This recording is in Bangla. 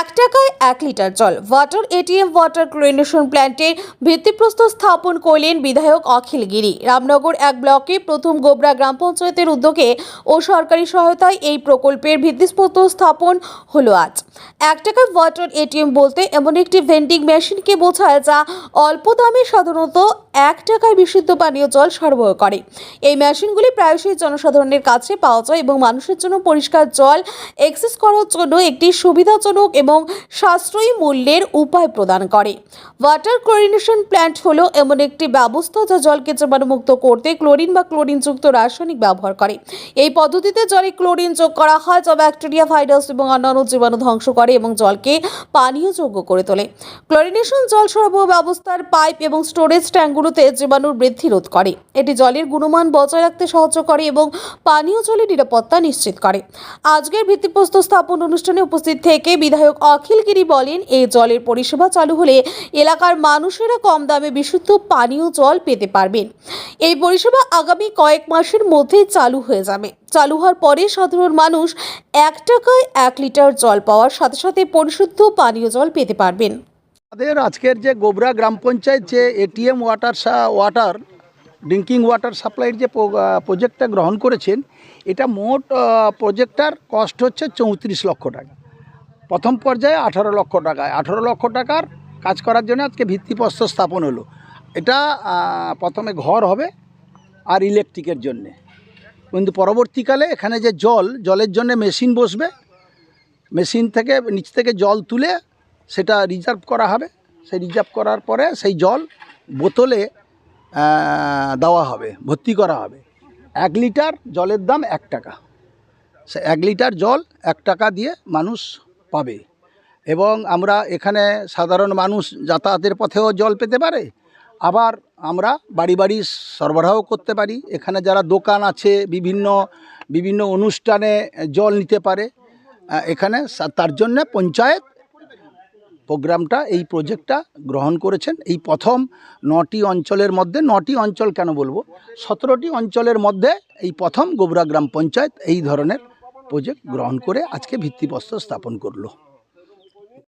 এক টাকায় এক লিটার জল। ওয়াটার এটিএম ওয়াটার ক্লোরিনেশন প্ল্যান্টের ভিত্তিপ্রস্তর স্থাপন করলেন বিধায়ক অখিল গিরি। রামনগর এক ব্লকে প্রথম গোবরা গ্রাম পঞ্চায়েতের উদ্যোগে ও সরকারি সহায়তায় এই প্রকল্পের ভিত্তিপ্রস্তর স্থাপন হলো আজ। এক টাকায় ওয়াটার এটিএম বলতে এমন একটি ভেন্ডিং মেশিনকে বোঝায় যা অল্প দামে সাধারণত এক টাকায় বিশুদ্ধ পানীয় জল সরবরাহ করে। এই মেশিনগুলি প্রায়শই জনসাধারণের কাছে পাওয়া যায় এবং মানুষের জন্য পরিষ্কার জল অ্যাক্সেস করার জন্য একটি সুবিধাজনক এবং সাশ্রয়ী মূল্যের উপায় প্রদান করে। ওয়াটার ক্লোরিনেশন প্ল্যান্ট হলো এমন একটি ব্যবস্থা যা জলকে জীবাণুমুক্ত করতে ক্লোরিন বা ক্লোরিনযুক্ত রাসায়নিক ব্যবহার করে। এই পদ্ধতিতে জলে ক্লোরিন যোগ করা হয় যা ব্যাকটেরিয়া ভাইরাস এবং অন্যান্য জীবাণু ধ্বংস করে এবং জলকে পানীয়যোগ্য করে তোলে। ক্লোরিনেশন জল সরবরাহ ব্যবস্থার পাইপ এবং স্টোরেজ ট্যাঙ্কগুলোতে জীবাণুর বৃদ্ধি রোধ করে। এটি জলের গুণমান বজায় রাখতে সাহায্য করে এবং পানীয় জলের নিরাপত্তা নিশ্চিত করে। আজকের ভিত্তিপ্রস্তর স্থাপন অনুষ্ঠানে উপস্থিত থেকে বিধায়ক অখিল গিরি বলেন এই জলের পরিষেবা চালু হলে এলাকার মানুষেরা কম দামে বিশুদ্ধ পানীয় জল পেতে পারবেন। এই পরিষেবা আগামী কয়েক মাসের মধ্যেই চালু হয়ে যাবে। চালু হওয়ার পরে সাধারণ মানুষ এক টাকায় এক লিটার জল পাওয়ার সাথে সাথে পরিশুদ্ধ পানীয় জল পেতে পারবেন। আমাদের আজকের যে গোবরা গ্রাম পঞ্চায়েত যে ATM water water, drinking water সাপ্লাইয়ের যে প্রজেক্টটা গ্রহণ করেছেন, এটা মোট প্রজেক্টটার কস্ট হচ্ছে চৌত্রিশ লক্ষ টাকা। প্রথম পর্যায়ে আঠারো লক্ষ টাকায়। আঠারো লক্ষ টাকার কাজ করার জন্য আজকে ভিত্তিপ্রস্তর স্থাপন হলো। এটা প্রথমে ঘর হবে আর ইলেকট্রিকের জন্যে। কিন্তু পরবর্তীকালে এখানে যে জল, জলের জন্য মেশিন বসবে, মেশিন থেকে, নিচ থেকে জল তুলে সেটা রিজার্ভ করা হবে। সেই রিজার্ভ করার পরে সেই জল বোতলে দেওয়া হবে, ভর্তি করা হবে। এক লিটার জলের দাম এক টাকা। সে এক লিটার জল এক টাকা দিয়ে মানুষ পাবে। এবং আমরা এখানে সাধারণ মানুষ যাতায়াতের পথেও জল পেতে পারে। আবার আমরা বাড়ি বাড়ি সরবরাহ করতে পারি। এখানে যারা দোকান আছে, বিভিন্ন বিভিন্ন অনুষ্ঠানে জল নিতে পারে। এখানে তার জন্য পঞ্চায়েত প্রোগ্রামটা এই প্রজেক্টটা গ্রহণ করেছেন। এই প্রথম নটি অঞ্চলের মধ্যে নটি অঞ্চল কেন বলব? সতেরোটি অঞ্চলের মধ্যে এই প্রথম গোবরা গ্রাম পঞ্চায়েত এই ধরনের প্রজেক্ট গ্রহণ করে আজকে ভিত্তিপ্রস্তর স্থাপন করল।